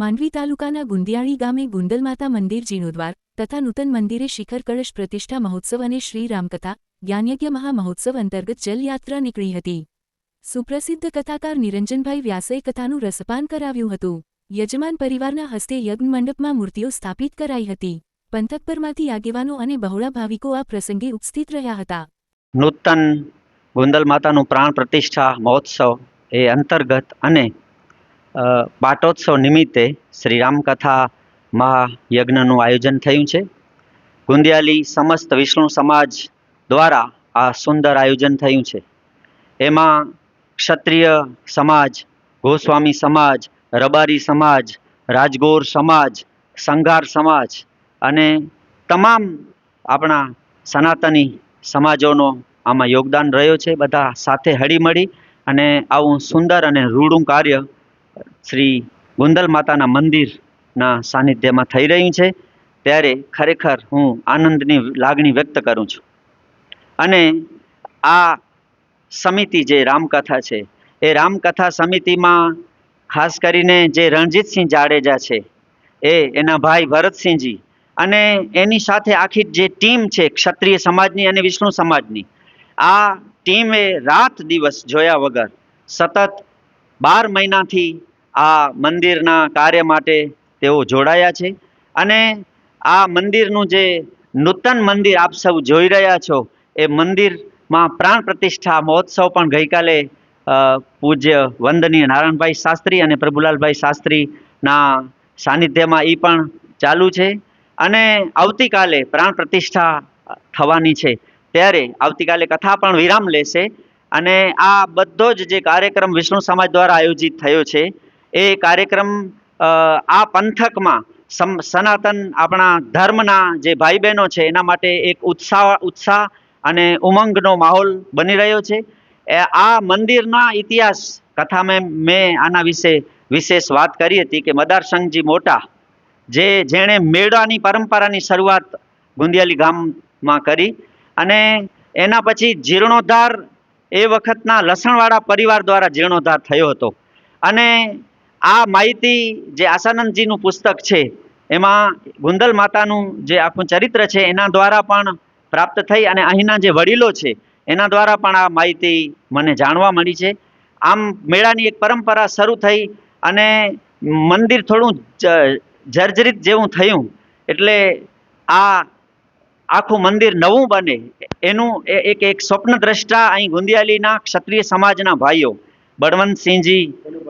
માંડવી તાલુકાના ગુંદિયાળી ગામે ગુંદલમાતા મંદિર જીર્ણોદ્વાર તથા નૂતન મંદિરે શિખર કળશ પ્રતિષ્ઠા મહોત્સવ અને શ્રી રામકથા જ્ઞાનયજ્ઞ મહામહોત્સવ અંતર્ગત જલયાત્રા નીકળી હતી. સુપ્રસિદ્ધ કથાકાર નિરંજનભાઈ વ્યાસે કથાનું રસપાન કરાવ્યું હતું. યજમાન પરિવારના હસ્તે યજ્ઞ મંડપમાં મૂર્તિઓ સ્થાપિત કરાઈ હતી. પંથક પરમાંથી આગેવાનો અને બહોળા ભાવિકો આ પ્રસંગે ઉપસ્થિત રહ્યા હતા. નૂતન ગુંદલ માતાનું પ્રાણ પ્રતિષ્ઠા મહોત્સવ એ અંતર્ગત અને પાટોત્સવ નિમિત્તે શ્રી રામકથા મહાયજ્ઞનું આયોજન થયું છે. ગુંદિયાલી સમસ્ત વિષ્ણુ સમાજ દ્વારા આ સુંદર આયોજન થયું છે. એમાં ક્ષત્રિય સમાજ, ગોસ્વામી સમાજ, રબારી સમાજ, રાજગોર સમાજ, સંઘાર સમાજ અને તમામ આપણા સનાતની સમાજોનો આમાં યોગદાન રહ્યો છે. બધા સાથે હળીમળી અને આવું સુંદર અને રૂડું કાર્ય શ્રી ગુંદલ માતાના મંદિરના સાનિધ્યમાં થઈ રહ્યું છે. ત્યારે ખરેખર હું આનંદની લાગણી વ્યક્ત કરું છું. અને આ સમિતિ જે રામકથા છે, એ રામકથા સમિતિમાં ખાસ કરીને જે રણજીતસિંહ જાડેજા છે, એ એના ભાઈ ભરતસિંહજી અને એની સાથે આખી જે ટીમ છે, ક્ષત્રિય સમાજની અને વિષ્ણુ સમાજની, આ ટીમે રાત દિવસ જોયા વગર સતત બાર મહિનાથી આ મંદિરના કાર્ય માટે તેઓ જોડાયા છે. અને આ મંદિરનું જે નૂતન મંદિર આપ સૌ જોઈ રહ્યા છો, એ મંદિરમાં પ્રાણ પ્રતિષ્ઠા મહોત્સવ પણ ગઈકાલે પૂજ્ય વંદનીય નારાયણભાઈ શાસ્ત્રી અને પ્રભુલાલભાઈ શાસ્ત્રીના સાનિધ્યમાં એ પણ ચાલુ છે. અને આવતીકાલે પ્રાણ પ્રતિષ્ઠા થવાની છે. ત્યારે આવતીકાલે કથા પણ વિરામ લેશે. અને આ બધો જ જે કાર્યક્રમ વિષ્ણુ સમાજ દ્વારા આયોજિત થયો છે એ કાર્યક્રમ આ પંથકમાં સમ, સનાતન આપણા ધર્મના જે ભાઈ બહેનો છે, એના માટે એક ઉત્સાહ ઉત્સાહ અને ઉમંગનો માહોલ બની રહ્યો છે. આ મંદિરના ઇતિહાસ કથામાં મેં આના વિશે વિશેષ વાત કરી હતી કે મદારસંઘજી મોટા, જે જેણે મેળાની પરંપરાની શરૂઆત ગુંદિયાલી ગામમાં કરી અને એના પછી જીર્ણોદ્ધાર એ વખતના લસણવાળા પરિવાર દ્વારા જીર્ણોદ્ધાર થયો હતો. અને આ માહિતી જે આસાનંદજીનું પુસ્તક છે, એમાં ગુંદલ માતાનું જે આખું ચરિત્ર છે, એના દ્વારા પણ પ્રાપ્ત થઈ અને અહીંના જે વડીલો છે, એના દ્વારા પણ આ માહિતી મને જાણવા મળી છે. આમ મેળાની એક પરંપરા શરૂ થઈ અને મંદિર થોડું જર્જરિત જેવું થયું. એટલે આ આખું મંદિર નવું બને. એનું એક એક સ્વપ્ન દ્રષ્ટા અહીં ગુંદિયાલીના ક્ષત્રિય સમાજના ભાઈઓ બળવંતસિંહજી,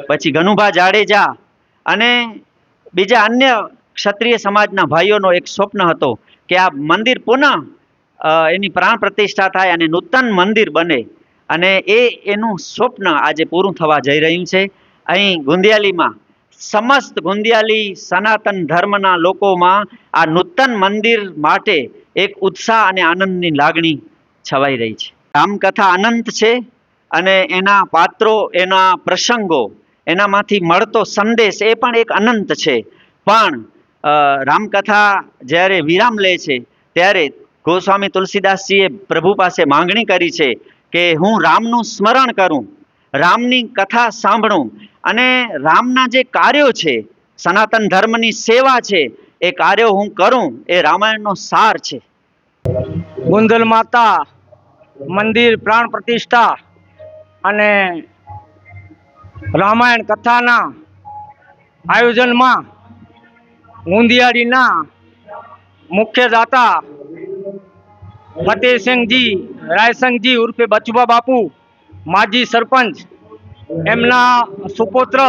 પછી ગનુભા જાડેજા અને બીજા અન્ય ક્ષત્રિય સમાજના ભાઈઓનો એક સ્વપ્ન હતો કે આ મંદિર પુનઃ એની પ્રાણ પ્રતિષ્ઠા થાય અને નૂતન મંદિર બને. અને એ એનું સ્વપ્ન આજે પૂરું થવા જઈ રહ્યું છે. અહીં ગુંદિયાલીમાં, સમસ્ત ગુંદિયાલી સનાતન ધર્મના લોકોમાં આ નૂતન મંદિર માટે એક ઉત્સાહ અને આનંદની લાગણી છવાઈ રહી છે. રામકથા અનંત છે. અને એના પાત્રો, એના પ્રસંગો, એનામાંથી મળતો સંદેશ એ પણ એક અનંત છે. પણ રામકથા જ્યારે વિરામ લે છે, ત્યારે ગોસ્વામી તુલસીદાસજીએ પ્રભુ પાસે માંગણી કરી છે કે હું રામનું સ્મરણ કરું, રામની કથા સાંભળું અને રામના જે કાર્યો છે, સનાતન ધર્મની સેવા છે, એ કાર્યો હું કરું, એ રામાયણનો સાર છે. ગુંદલ માતા, મંદિર પ્રાણ પ્રતિષ્ઠા અને રામાયણ કથાના આયોજનમાં ગુંદિયાળીના મુખ્ય દાતા ફતેહસિંહજી રાયસંગજી ઉર્ફે બચુબા બાપુ, માજી સરપંચ એમના સુપુત્ર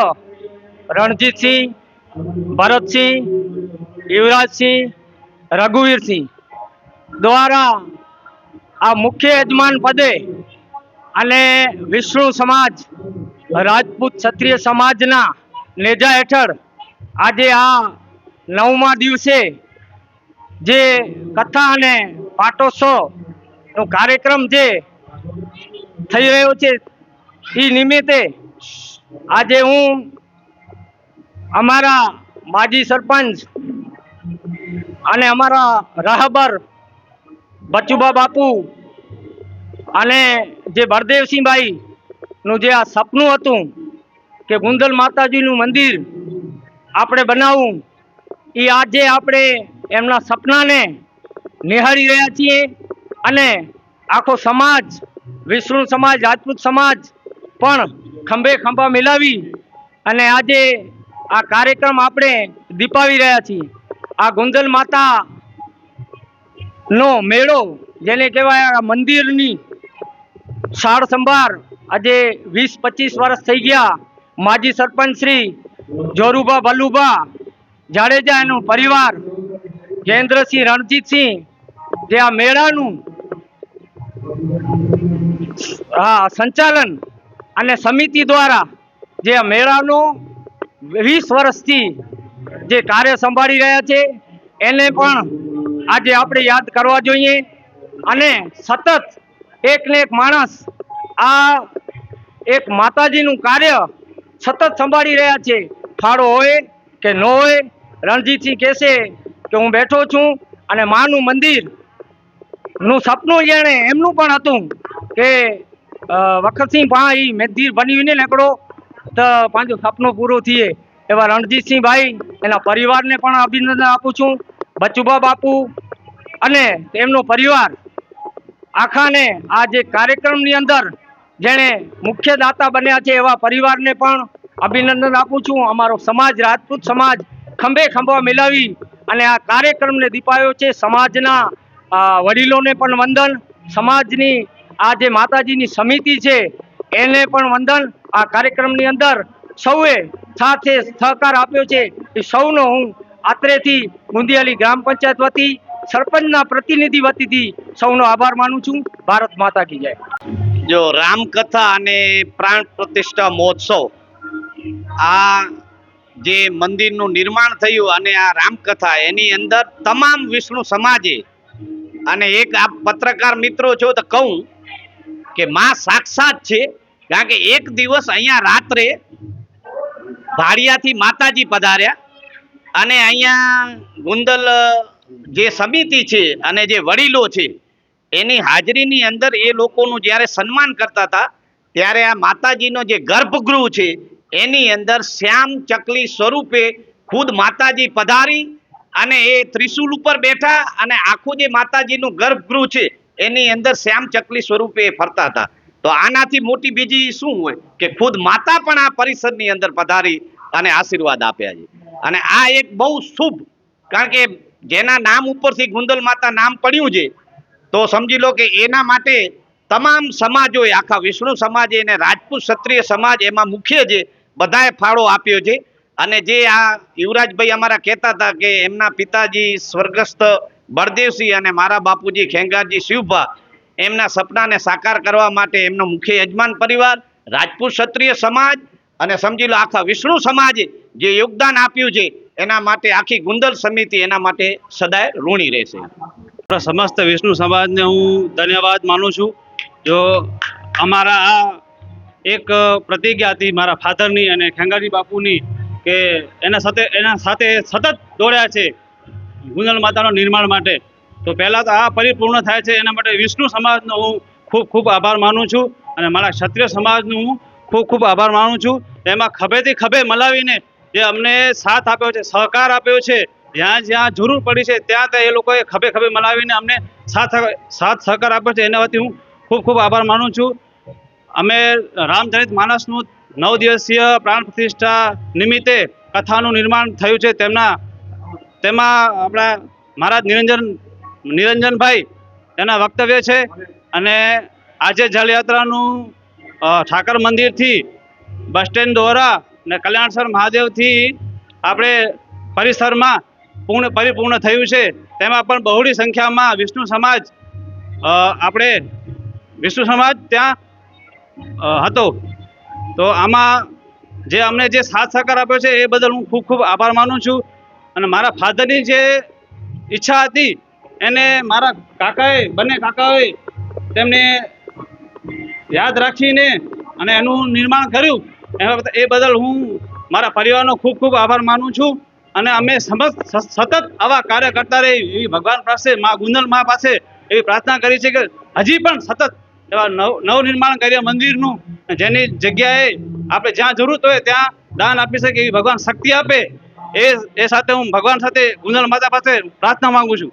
રણજીતસિંહ, ભરતસિંહ, યુવરાજસિંહ, રઘુવીરસિંહ દ્વારા આ મુખ્ય યજમાન પદે અને વિષ્ણુ સમાજ, રાજપૂત ક્ષત્રિય સમાજના નેજા હેઠળ આજે આ નવમા દિવસે જે કથા અને પાટોત્સવનો કાર્યક્રમ જે થઈ રહ્યો છે, એ નિમિત્તે આજે હું અમારા માજી સરપંચ અને અમારા રાહબર બચુબા બાપુ અને જે બળદેવસિંહભાઈનું જે આ સપનું હતું કે ગુંદલ માતાજીનું મંદિર આપણે બનાવવું, એ આજે આપણે એમના સપનાને નિહાળી રહ્યા છીએ અને આખો સમાજ, વિષ્ણુ સમાજ, રાજપૂત સમાજ પણ ખંભે ખંભા મિલાવી અને આજે આ કાર્યક્રમ આપણે દીપાવી રહ્યા છીએ. આ ગુંદલ માતા નો મેળો, જેને કહેવાય આ મંદિરની સાર સંભાળ આજે વીસ, પચીસ વર્ષ થઈ ગયા. માજી સરપંચ શ્રી જોરુભા ભલુભા જાડેજા એનું પરિવાર જયેન્દ્રસિંહ રણજીતસિંહ, જે આ મેળાનું હા સંચાલન અને સમિતિ દ્વારા જે આ મેળાનો વીસ વર્ષથી જે કાર્ય સંભાળી રહ્યા છે, એને પણ આજે આપણે યાદ કરવા જોઈએ. અને સતત એક ને એક માણસ આ એક માતાજીનું કાર્ય સતત સંભાળી રહ્યા છે. ફાળો હોય કે ન હોય, રણજીતસિંહ કહેશે કે હું બેઠો છું અને માનું મંદિર. નું સપનું જેણે એમનું પણ હતું કે વખતસિંહ ભાઈ મેદીર મંદિર બન્યું ને નકડો તો પાંચું સપનું પૂરું થઈએ. એવા રણજીતસિંહ ભાઈ એના પરિવારને પણ અભિનંદન આપું છું. બચુબા બાપુ અને તેમનો પરિવાર આખાને આ જે કાર્યક્રમની અંદર જેણે મુખ્ય દાતા બન્યા છે એવા પરિવારને પણ અભિનંદન આપું છું. અમારો સમાજ, રાજપૂત સમાજ ખંભે ખંભા મિલાવી અને આ કાર્યક્રમને દીપાયો છે. સમાજના વડીલોને પણ વંદન. સમાજની આ જે માતાજીની સમિતિ છે, એને પણ વંદન. આ કાર્યક્રમની અંદર સૌએ સાથે સહકાર આપ્યો છે. એ સૌનો હું આત્રેથી ગુંદિયાલી ગ્રામ પંચાયત વતી સરપંચના પ્રતિનિધિ વતીથી સૌનો આભાર માનું છું. ભારત માતા કી જય. જો રામકથા અને પ્રાણ પ્રતિષ્ઠા મહોત્સવ આ જે મંદિરનું નિર્માણ થયું અને આ રામકથા, એની અંદર તમામ વિષ્ણુ સમાજે અને એક આ પત્રકાર મિત્રો છો તો કહું કે માં સાક્ષાત છે, કારણ કે એક દિવસ અહીંયા રાત્રે ભાડિયાથી માતાજી પધાર્યા અને અહીંયા ગુંદલ જે સમિતિ છે અને જે વડીલો છે, એની હાજરીની અંદર એ લોકોનું જ્યારે સન્માન કરતા હતા, ત્યારે આ માતાજીનો જે ગર્ભગૃહ છે, એની અંદર શ્યામ ચકલી સ્વરૂપે ખુદ માતાજી પધારી અને એ ત્રિશુલ ઉપર બેઠા અને આખું જે માતાજીનું ગર્ભગૃહ છે, એની અંદર શ્યામ ચકલી સ્વરૂપે ફરતા હતા. તો આનાથી મોટી બીજી શું હોય કે ખુદ માતા પણ આ પરિસરની અંદર પધારી અને આશીર્વાદ આપ્યા છે. અને આ એક બહુ શુભ કારણ કે જેના નામ ઉપરથી ગુંદલ માતા નામ પડ્યું છે, તો સમજી લો કે એના માટે તમામ સમાજોએ, આખા વિષ્ણુ સમાજે અને રાજપૂત ક્ષત્રિય સમાજ એમાં મુખ્ય છે બધાએ ફાળો આપ્યો છે. અને જે આ યુવરાજભાઈ અમારા કહેતા હતા કે એમના પિતાજી સ્વર્ગસ્થ બળદેવસિંહ અને મારા બાપુજી ખેંગારજી શિવભા, એમના સપનાને સાકાર કરવા માટે એમનો મુખ્ય યજમાન પરિવાર, રાજપૂત ક્ષત્રિય સમાજ અને સમજી લો આખા વિષ્ણુ સમાજે જે યોગદાન આપ્યું છે એના માટે આખી ગુંદલ સમિતિ એના માટે સદાય ઋણી રહેશે. સમસ્ત વિષ્ણુ સમાજને હું ધન્યવાદ માનું છું. જો અમારા આ એક પ્રતિજ્ઞા હતી મારા ફાધરની અને ખેંગાજી બાપુની કે એના સાથે એના સાથે સતત દોડ્યા છે ગુંદલ માતાના નિર્માણ માટે, તો પહેલાં તો આ પરિપૂર્ણ થાય છે. એના માટે વિષ્ણુ સમાજનો હું ખૂબ ખૂબ આભાર માનું છું અને મારા ક્ષત્રિય સમાજનું હું ખૂબ ખૂબ આભાર માનું છું. એમાં ખભેથી ખભે મલાવીને જે અમને સાથ આપ્યો છે, સહકાર આપ્યો છે, જ્યાં જ્યાં જરૂર પડી છે, ત્યાં ત્યાં એ લોકોએ ખભે ખભે મનાવીને અમને સાથ સાથ સહકાર આપ્યો છે. એના વતી હું ખૂબ ખૂબ આભાર માનું છું. અમે રામચરિત માનસનું નવ દિવસીય પ્રાણ પ્રતિષ્ઠા નિમિત્તે કથાનું નિર્માણ થયું છે. તેમના, તેમાં આપણા મહારાજ નિરંજન, નિરંજનભાઈ એના વક્તવ્ય છે. અને આજે જલયાત્રાનું ઠાકર મંદિરથી બસ સ્ટેન્ડ દ્વારા ને કલ્યાણસર મહાદેવથી આપણે પરિસરમાં પૂર્ણ પરિપૂર્ણ થયું છે. તેમાં પણ બહોળી સંખ્યામાં વિષ્ણુ સમાજ આપણે વિષ્ણુ સમાજ ત્યાં હતો. તો આમાં જે અમને જે સાથ સહકાર આપ્યો છે એ બદલ હું ખૂબ ખૂબ આભાર માનું છું. અને મારા ફાધરની જે ઈચ્છા હતી, એને મારા કાકાએ, બંને કાકાએ તેમને યાદ રાખીને અને એનું નિર્માણ કર્યું. એ બદલ હું મારા પરિવારનો ખૂબ ખૂબ આભાર માનું છું અને અમે સતત આવા કાર્ય કરતા રહી. એવી ભગવાન પાસે, મા ગુંદલ મા પાસે એવી પ્રાર્થના કરી છે કે હજી પણ સતત એવા નવ નવનિર્માણ કરીએ મંદિરનું જેની જગ્યાએ આપણે જ્યાં જરૂરત હોય ત્યાં દાન આપી શકીએ એવી ભગવાન શક્તિ આપે. એ એ સાથે હું ભગવાન સાથે ગુંદલ માતા પાસે પ્રાર્થના માંગુ છું.